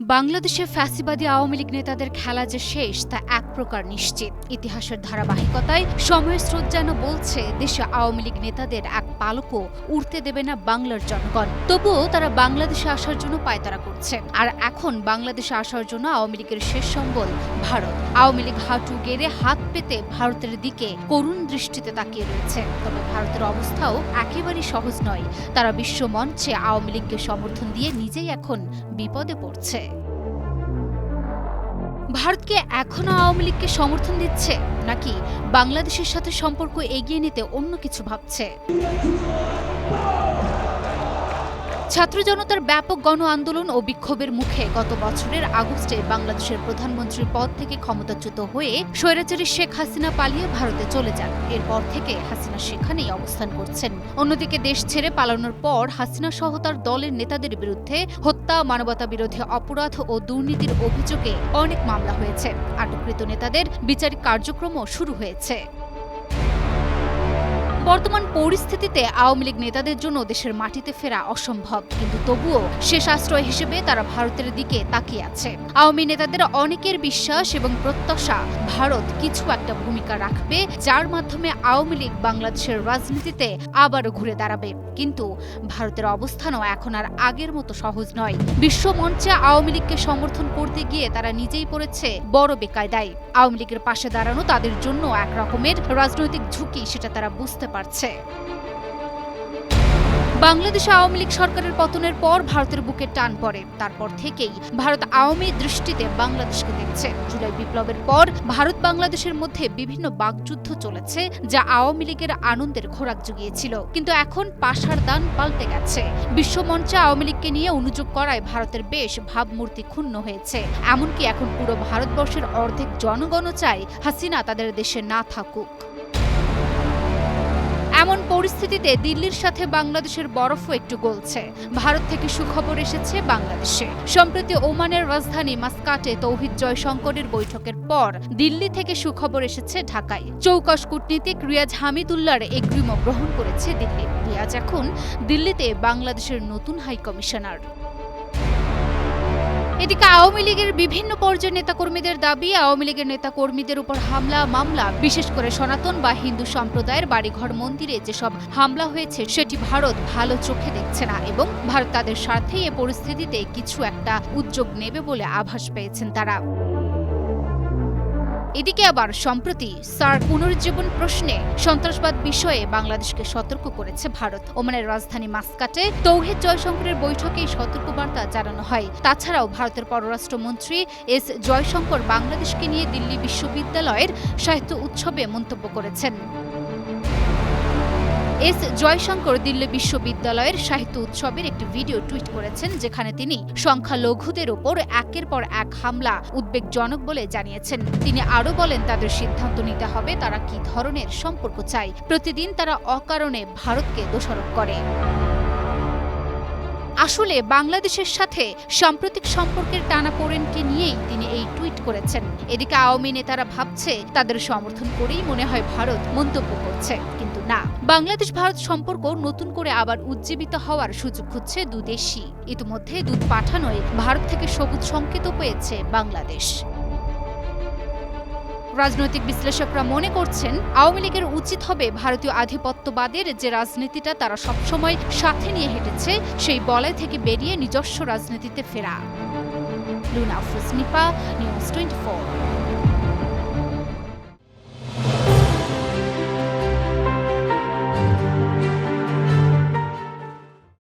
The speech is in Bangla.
বাংলাদেশে ফ্যাসিবাদী আওয়ামী লীগ নেতাদের খেলা যে শেষ, তা এক প্রকার নিশ্চিত। ইতিহাসের ধারাবাহিকতায় সময়ের স্রোত যেন বলছে, দেশে আওয়ামী লীগ নেতাদের এক পালকও উঠতে দেবে না বাংলার জনগণ। তবুও তারা বাংলাদেশে আসার জন্য পায়তারা করছে। আর এখন বাংলাদেশে আসার জন্য আওয়ামী লীগের শেষ সম্বল ভারত। আওয়ামী লীগ হাঁটু গেড়ে হাত পেতে ভারতের দিকে করুণ দৃষ্টিতে তাকিয়ে রয়েছে। তবে ভারতের অবস্থাও একেবারেই সহজ নয়। তারা বিশ্ব মঞ্চে আওয়ামী লীগকে সমর্থন দিয়ে নিজেই এখন বিপদে পড়ছে। ভারতকে এখনও আওয়ামী লীগকে সমর্থন দিচ্ছে নাকি বাংলাদেশের সাথে সম্পর্ক এগিয়ে নিতে অন্য কিছু ভাবছে? ছাত্র জনতার ব্যাপক গণ আন্দোলন ও বিক্ষোভের মুখে গত বছরের আগস্টে বাংলাদেশের প্রধানমন্ত্রীর পদ থেকে ক্ষমতাচ্যুত হয়ে স্বৈরাচারী শেখ হাসিনা পালিয়ে ভারতে চলে যান। এরপর থেকে হাসিনা সেখানেই অবস্থান করছেন। অন্যদিকে দেশ ছেড়ে পালানোর পর হাসিনা সহ তার দলের নেতাদের বিরুদ্ধে হত্যা মানবতা বিরোধী অপরাধ ও দুর্নীতির অভিযোগে অনেক মামলা হয়েছে। আটককৃত নেতাদের বিচারিক কার্যক্রমও শুরু হয়েছে। বর্তমান পরিস্থিতিতে আওয়ামী লীগ নেতাদের জন্য দেশের মাটিতে ফেরা অসম্ভব। কিন্তু তবুও শেষ আশ্রয় হিসেবে তারা ভারতের দিকে তাকিয়ে আছে। আওয়ামী নেতাদের অনেকের বিশ্বাস এবং প্রত্যাশা ভারত কিছু একটা ভূমিকা রাখবে, যার মাধ্যমে আওয়ামী লীগ বাংলাদেশের রাজনীতিতে আবারও ঘুরে দাঁড়াবে। কিন্তু ভারতের অবস্থানও এখন আর আগের মতো সহজ নয়। বিশ্ব মঞ্চে আওয়ামী লীগকে সমর্থন করতে গিয়ে তারা নিজেই পড়েছে বড় বেকায়দায়। আওয়ামী লীগের পাশে দাঁড়ানো তাদের জন্য এক রকমের রাজনৈতিক ঝুঁকি, সেটা তারা বুঝতে পারছে। বাংলাদেশে আওয়ামী লীগ সরকারের পতনের পর ভারতের বুকে টান পড়ে। তারপর থেকেই ভারত আওয়ামী দৃষ্টিতে বাংলাদেশকে দেখছে। জুলাই বিপ্লবের পর ভারত বাংলাদেশের মধ্যে বিভিন্ন বাকযুদ্ধ চলেছে, যা আওয়ামী লীগের আনন্দের খোরাক জুগিয়েছিল। কিন্তু এখন পাশার দান পাল্টে গেছে। বিশ্বমঞ্চে আওয়ামী লীগকে নিয়ে অনুযোগ করায় ভারতের বেশ ভাবমূর্তি ক্ষুণ্ণ হয়েছে। এমনকি এখন পুরো ভারতবর্ষের অর্ধেক জনগণও চায় হাসিনা তাদের দেশে না থাকুক। এমন পরিস্থিতিতে দিল্লির সাথে বাংলাদেশের বরফও একটু গলছে। ভারত থেকে সুখবর এসেছে বাংলাদেশে। সম্প্রতি ওমানের রাজধানী মাস্কাটে তৌহিদ জয়শঙ্করের বৈঠকের পর দিল্লি থেকে সুখবর এসেছে ঢাকায়। চৌকশ কূটনীতিক রিয়াজ হামিদুল্লার এগ্রিমো গ্রহণ করেছে দিল্লি। রিয়াজ এখন দিল্লিতে বাংলাদেশের নতুন হাই কমিশনার। এদিকে আওয়ামী লীগের বিভিন্ন পর্যায়ের নেতাকর্মীদের দাবি, আওয়ামী লীগের নেতাকর্মীদের উপর হামলা, মামলা, বিশেষ করে সনাতন বা হিন্দু সম্প্রদায়ের বাড়িঘর, মন্দিরে যেসব হামলা হয়েছে, সেটি ভারত ভালো চোখে দেখছে না এবং ভারত তাদের স্বার্থেই এ পরিস্থিতিতে কিছু একটা উদ্যোগ নেবে বলে আভাস পেয়েছেন তারা। এদিকে আবার সম্প্রতি সার পুনরুজ্জীবন প্রশ্নে সন্ত্রাসবাদ বিষয়ে বাংলাদেশকে সতর্ক করেছে ভারত। ওমানের রাজধানী মাস্কাটে তৌহিদ জয়শঙ্করের বৈঠকে সতর্কবার্তা জানানো হয়। তাছাড়াও ভারতের পররাষ্ট্রমন্ত্রী এস জয়শঙ্কর বাংলাদেশকে নিয়ে দিল্লি বিশ্ববিদ্যালয়ের সাহিত্য উৎসবে মন্তব্য করেছেন। এস জয়শঙ্কর দিল্লি বিশ্ববিদ্যালয়ের সাহিত্য উৎসবের একটি ভিডিও টুইট করেছেন, যেখানে তিনি সংখ্যালঘুদের ওপর একের পর এক হামলা, উদ্বেগজনক বলে জানিয়েছেন। তিনি আরও বলেন, তাদের সিদ্ধান্ত নিতে হবে, তারা কি ধরনের সম্পর্ক চায়। প্রতিদিন তারা অকারণে ভারতকে দোষারোপ করে। আসলে বাংলাদেশের সাথে সাম্প্রতিক সম্পর্কের টানাপোড়েনকে নিয়েই তিনি এই টুইট করেছেন। এদিকে আওয়ামী নেতারা ভাবছে, তাদের সমর্থন করেই মনে হয় ভারত মন্তব্য করছে। না। বাংলাদেশ ভারত সম্পর্ক নতুন করে আবার উজ্জীবিত হওয়ার সুযোগ খুঁজছে দুদেশই ইতিমধ্যে দুধ পাঠানোয় ভারত থেকে সবুজ সংকেত পেয়েছে বাংলাদেশ। রাজনৈতিক বিশ্লেষকরা মনে করছেন, আওয়ামী লীগের উচিত হবে ভারতীয় আধিপত্যবাদের যে রাজনীতিটা তারা সবসময় সাথে নিয়ে হেঁটেছে, সেই বলয় থেকে বেরিয়ে নিজস্ব রাজনীতিতে ফেরা। Luna ফুসনিপা news twenty